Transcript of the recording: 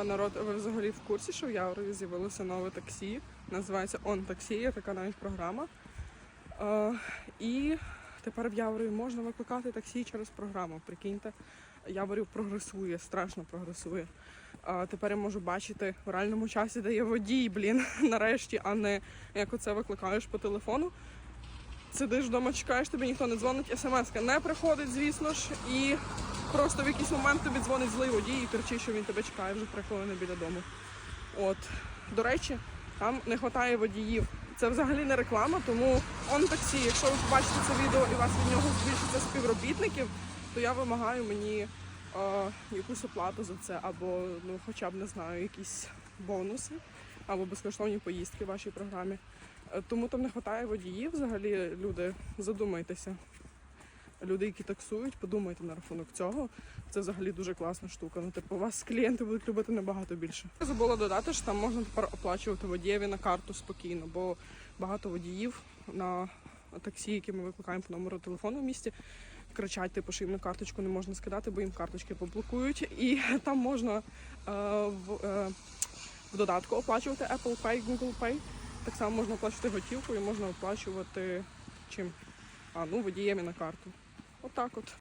А народ, ви взагалі в курсі, що в Яворові з'явилося нове таксі. Називається Он Таксі, є така навіть програма. Е, і тепер в Яворові можна викликати таксі через програму. Прикиньте, Яворів прогресує, страшно прогресує. А тепер я можу бачити в реальному часі, де є водій, блін, нарешті, а не як оце викликаєш по телефону. Сидиш вдома, чекаєш, тобі ніхто не дзвонить, смс не приходить, звісно ж, і просто в якийсь момент тобі дзвонить злий водій і кричить, що він тебе чекає вже три хвилини біля дому. От. До речі, там не вистачає водіїв. Це взагалі не реклама, тому он таксі. Якщо ви побачите це відео і у вас від нього збільшиться співробітників, то я вимагаю мені е, якусь оплату за це, або ну, хоча б не знаю, якісь бонуси, або безкоштовні поїздки в вашій програмі. Е, Тому там не вистачає водіїв. Взагалі, люди, задумайтеся. Люди, які таксують, подумайте на рахунок цього. Це взагалі дуже класна штука. Ну, типу, вас клієнти будуть любити набагато більше. Я забула додати, що там можна тепер оплачувати водієві на карту спокійно, бо багато водіїв на таксі, які ми викликаємо по номеру телефону в місті, кричать, типу, що їм на карточку не можна скидати, бо їм карточки поблокують. І там можна е, в, е, в додатку оплачувати Apple Pay, Google Pay. Так само можна оплачувати готівкою, можна оплачувати чим? А, ну, водієві на карту. Отак от.